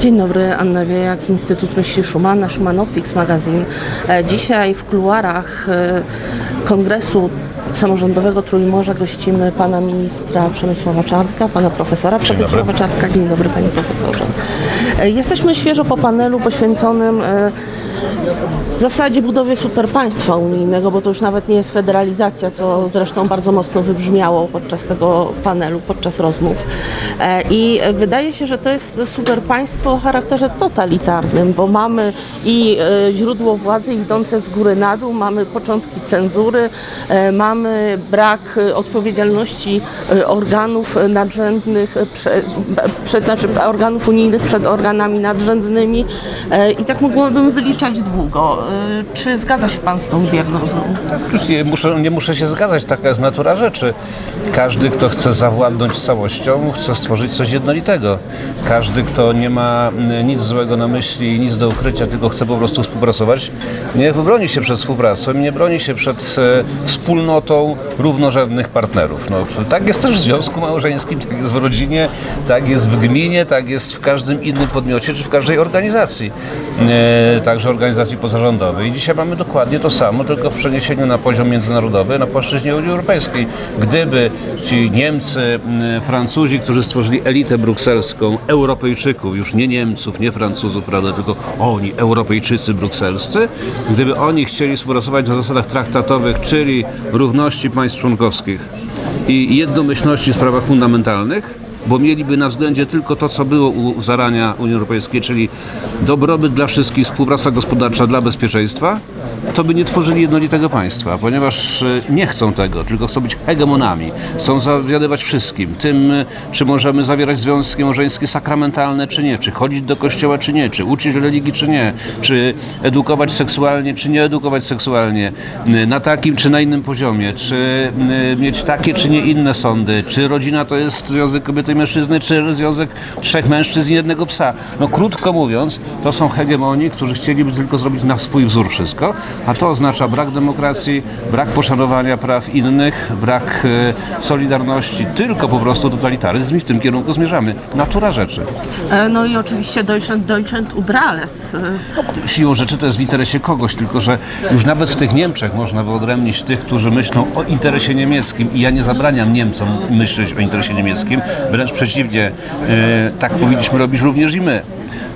Dzień dobry, Anna Wiejak, Instytut Myśli Schumana, Schumann Optics Magazine. E, Dzisiaj w kuluarach e, Kongresu Samorządowego Trójmorza gościmy pana ministra Przemysława Czarnka, pana profesora Przemysława Czarnka. Dzień dobry, panie profesorze. E, Jesteśmy świeżo po panelu poświęconym w zasadzie budowie superpaństwa unijnego, bo to już nawet nie jest federalizacja, co zresztą bardzo mocno wybrzmiało podczas tego panelu, podczas rozmów. E, I wydaje się, że to jest superpaństwo o charakterze totalitarnym, bo mamy i e, źródło władzy idące z góry na dół, mamy początki cenzury, e, mamy brak odpowiedzialności organów nadrzędnych, prze, przed, znaczy organów unijnych przed organami nadrzędnymi i tak mogłabym wyliczać długo. E, Czy zgadza się Pan z tą diagnozą? Już nie muszę, nie muszę się zgadzać, taka jest natura rzeczy. Każdy, kto chce zawładnąć całością, chce stworzyć coś jednolitego. Każdy, kto nie ma mm, nic złego na myśli nic do ukrycia, tylko chce po prostu współpracować, niech broni się przed współpracą, nie broni się przed e, wspólnotą równorzędnych partnerów. No, tak jest też w związku małżeńskim, tak jest w rodzinie, tak jest w gminie, tak jest w każdym innym podmiocie czy w każdej organizacji, e, także organizacji pozarządowej. I dzisiaj mamy dokładnie to samo, tylko w przeniesieniu na poziom międzynarodowy, na płaszczyźnie Unii Europejskiej. Gdyby ci Niemcy, m, Francuzi, którzy stworzyli elitę brukselską, Europejczyków, już nie Niemców, nie Francuzów, prawda, tylko oni, Europejczycy brukselscy, gdyby oni chcieli współpracować na zasadach traktatowych, czyli równości państw członkowskich i jednomyślności w sprawach fundamentalnych, bo mieliby na względzie tylko to, co było u zarania Unii Europejskiej, czyli dobrobyt dla wszystkich, współpraca gospodarcza dla bezpieczeństwa, to by nie tworzyli jednolitego państwa, ponieważ e, nie chcą tego, tylko chcą być hegemonami, chcą zawiadywać wszystkim, tym, e, czy możemy zawierać związki małżeńskie sakramentalne, czy nie, czy chodzić do kościoła, czy nie, czy uczyć religii, czy nie, czy edukować seksualnie, czy nie edukować seksualnie, na takim, czy na innym poziomie, czy mieć takie, czy nie inne sądy, czy rodzina to jest związek kobiety i mężczyzny, czy związek trzech mężczyzn i jednego psa. No krótko mówiąc, to są hegemoni, którzy chcieliby tylko zrobić na swój wzór wszystko, a to oznacza brak demokracji, brak poszanowania praw innych, brak e, solidarności, tylko po prostu totalitaryzm i w tym kierunku zmierzamy. Natura rzeczy. E, No i oczywiście Deutschland, Deutschland über alles. E, Siłą rzeczy to jest w interesie kogoś, tylko że już nawet w tych Niemczech można wyodrębnić tych, którzy myślą o interesie niemieckim i ja nie zabraniam Niemcom myśleć o interesie niemieckim, wręcz przeciwnie, tak powinniśmy robić również i my.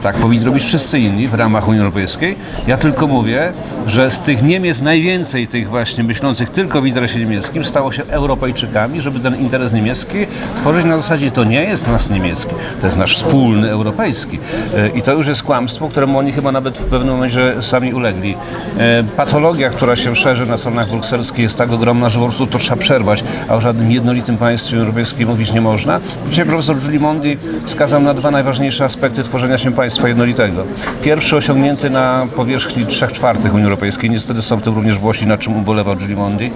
Tak powinni robić wszyscy inni w ramach Unii Europejskiej. Ja tylko mówię, że z tych Niemiec najwięcej tych właśnie myślących tylko w interesie niemieckim stało się Europejczykami, żeby ten interes niemiecki tworzyć na zasadzie to nie jest nasz niemiecki, to jest nasz wspólny europejski. E, I to już jest kłamstwo, któremu oni chyba nawet w pewnym momencie sami ulegli. E, Patologia, która się szerzy na stronach brukselskich jest tak ogromna, że po prostu to trzeba przerwać, a o żadnym jednolitym państwie europejskim mówić nie można. Dzisiaj profesor Giulimondi wskazał na dwa najważniejsze aspekty tworzenia się państwa jednolitego. Pierwszy osiągnięty na powierzchni 3 czwartych Unii Europejskiej, niestety są w tym również Włosi, na czym ubolewał Giulimondi,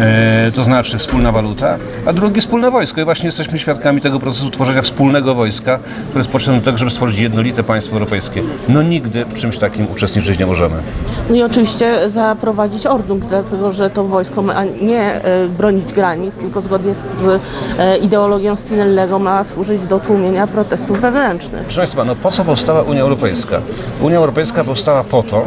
e, to znaczy wspólna waluta, a drugi wspólne wojsko i właśnie jesteśmy świadkami tego procesu tworzenia wspólnego wojska, które jest potrzebne do tego, żeby stworzyć jednolite państwo europejskie. No nigdy w czymś takim uczestniczyć nie możemy. No i oczywiście zaprowadzić ordnung, dlatego że to wojsko ma nie e, bronić granic, tylko zgodnie z, z e, ideologią Spinellego ma służyć do tłumienia protestów wewnętrznych. Proszę Państwa, no po co powstała Unia Europejska? Unia Europejska powstała po to,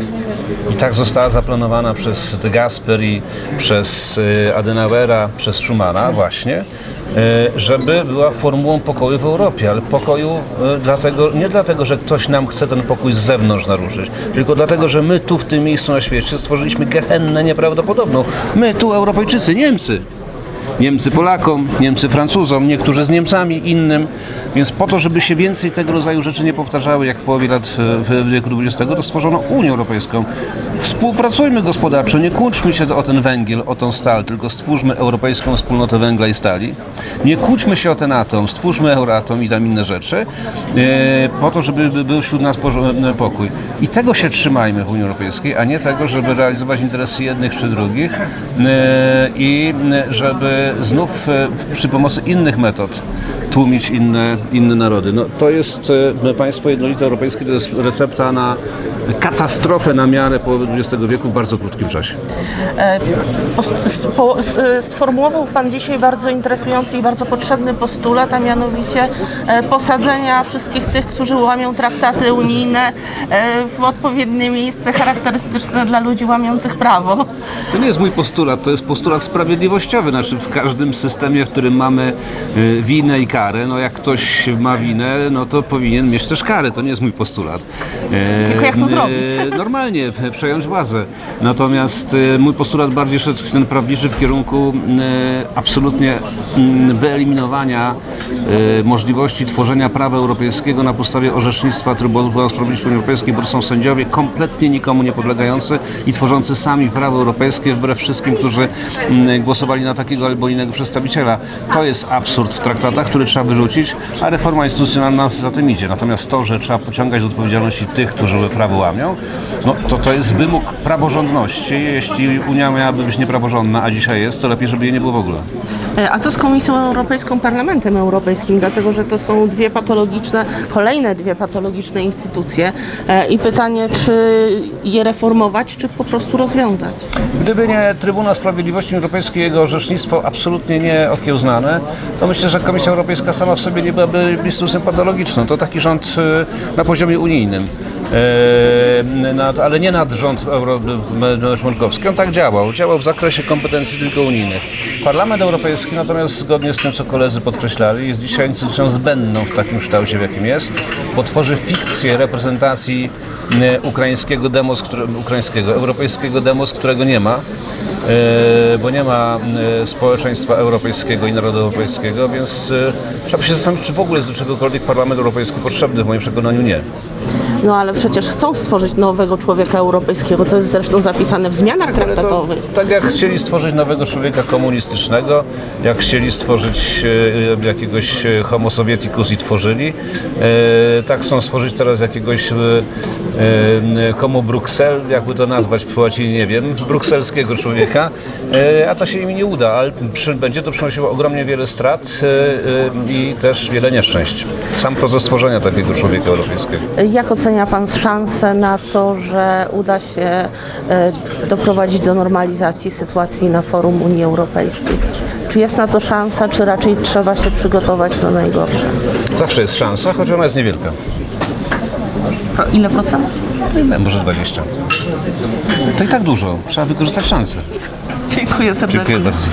i tak została zaplanowana przez de Gasperi, przez y, Adenauera, przez Schumana właśnie, y, żeby była formułą pokoju w Europie, ale pokoju y, dlatego, nie dlatego, że ktoś nam chce ten pokój z zewnątrz naruszyć, tylko dlatego, że my tu w tym miejscu na świecie stworzyliśmy gehennę nieprawdopodobną. My tu, Europejczycy, Niemcy. Niemcy Polakom, Niemcy Francuzom, niektórzy z Niemcami, innym. Więc po to, żeby się więcej tego rodzaju rzeczy nie powtarzały, jak w połowie lat e, w wieku XX, to stworzono Unię Europejską. Współpracujmy gospodarczo, nie kłóćmy się o ten węgiel, o tą stal, tylko stwórzmy Europejską Wspólnotę Węgla i Stali. Nie kłóćmy się o ten atom, stwórzmy Euratom i tam inne rzeczy, e, po to, żeby by- był wśród nas porządny pokój. I tego się trzymajmy w Unii Europejskiej, a nie tego, żeby realizować interesy jednych czy drugich e, i e, żeby znów e, przy pomocy innych metod tłumić inne, inne narody. No, to jest e, państwo jednolite europejskie, to jest recepta na katastrofę na miarę połowy XX wieku w bardzo krótkim czasie. S- Sformułował Pan dzisiaj bardzo interesujący i bardzo potrzebny postulat, a mianowicie e, posadzenia wszystkich tych, którzy łamią traktaty unijne e, w odpowiednie miejsce charakterystyczne dla ludzi łamiących prawo. To nie jest mój postulat, to jest postulat sprawiedliwościowy. Znaczy w każdym systemie, w którym mamy winę i karę, no jak ktoś ma winę, no to powinien mieć też karę. To nie jest mój postulat. E, Tylko jak to e, zrobić? Normalnie, przejąć władzę. Natomiast e, mój postulat bardziej szedł w ten prawdziwy w kierunku absolutnie mm, wyeliminowania możliwości tworzenia prawa europejskiego na podstawie orzecznictwa Trybunału Sprawiedliwości Unii Europejskiej, bo to są sędziowie kompletnie nikomu nie podlegający i tworzący sami prawo europejskie wbrew wszystkim, którzy mm, głosowali na takiego albo innego przedstawiciela. To jest absurd w traktatach, który trzeba wyrzucić, a reforma instytucjonalna za tym idzie. Natomiast to, że trzeba pociągać do odpowiedzialności tych, którzy prawo łamią, no to to jest wymóg praworządności. Jeśli Unia miałaby być niepraworządna, a dzisiaj jest, to lepiej, żeby jej nie było w ogóle. E, A co z Komisją Europejską, Parlamentem Europejskim? Dlatego, że to są dwie patologiczne, kolejne dwie patologiczne instytucje. E, I pytanie, czy je reformować, czy po prostu rozwiązać? Gdyby nie Trybunał Sprawiedliwości Europejskiej jego orzecznictwo absolutnie nieokiełznane, to myślę, że Komisja Europejska sama w sobie nie byłaby instytucją patologiczną. To taki rząd e, na poziomie unijnym. E, nad, ale nie nad rząd członkowski. On tak działał. Działał w zakresie kompetencji tylko unijnych. Parlament Europejski natomiast zgodnie z tym, co koledzy podkreślali, jest dzisiaj instytucją zbędną w takim kształcie, w jakim jest, bo tworzy fikcję reprezentacji e, ukraińskiego demos, które, ukraińskiego, europejskiego demos, którego nie ma. E, bo nie ma e, społeczeństwa europejskiego i narodu europejskiego, więc trzeba się zastanowić, czy w ogóle jest do czegokolwiek Parlament Europejski potrzebny. W moim przekonaniu nie. No ale przecież chcą stworzyć nowego człowieka europejskiego, co jest zresztą zapisane w zmianach to, traktatowych. tak jak chcieli stworzyć nowego człowieka komunistycznego, jak chcieli stworzyć e, jakiegoś e, homo sovieticus i tworzyli, e, tak chcą stworzyć teraz jakiegoś e, e, homo bruxel, jakby to nazwać po łacinie, nie wiem, brukselskiego człowieka, e, a to się im nie uda, ale przy, będzie to przynosiło ogromnie wiele strat e, e, i też wiele nieszczęść. Sam proces stworzenia takiego człowieka europejskiego. Jak ocenia Pan szansę na to, że uda się e, doprowadzić do normalizacji sytuacji na forum Unii Europejskiej? Czy jest na to szansa, czy raczej trzeba się przygotować na najgorsze? Zawsze jest szansa, choć ona jest niewielka. Ile procent? Ile? Może 20. To i tak dużo. Trzeba wykorzystać szansę. Dziękuję serdecznie. Dziękuję bardzo.